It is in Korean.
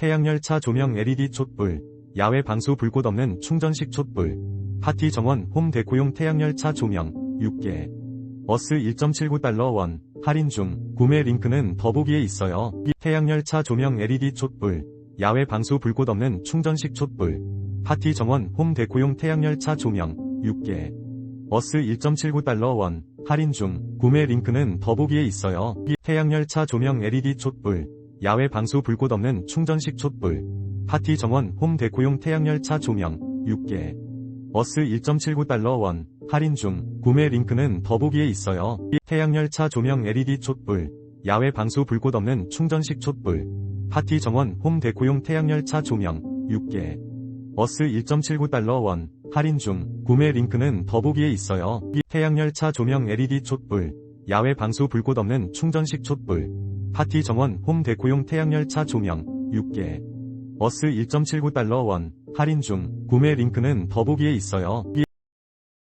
태양열차 조명 LED 촛불, 야외 방수 불꽃 없는 충전식 촛불, 파티 정원 홈 데코용 태양열차 조명 6개. 어스 1.79달러 원, 할인 중, 구매 링크는 더보기에 있어요. 태양열차 조명 LED 촛불, 야외 방수 불꽃 없는 충전식 촛불, 파티 정원 홈 데코용 태양열차 조명 6개. 어스 1.79달러 원, 할인 중, 구매 링크는 더보기에 있어요. 태양열차 조명 LED 촛불, 야외 방수 불꽃 없는 충전식 촛불, 파티 정원 홈 데코용 태양열차 조명 6개. 어스 1.79달러 원, 할인 중, 구매 링크는 더보기에 있어요. 태양열차 조명 LED 촛불, 야외 방수 불꽃 없는 충전식 촛불, 파티 정원 홈 데코용 태양열차 조명 6개. 어스 1.79달러 원, 할인 중, 구매 링크는 더보기에 있어요. 태양열차 조명 LED 촛불, 야외 방수 불꽃 없는 충전식 촛불, 파티 정원 홈 데코용 태양열차 조명 6개. 어스 1.79달러 원, 할인 중, 구매 링크는 더보기에 있어요.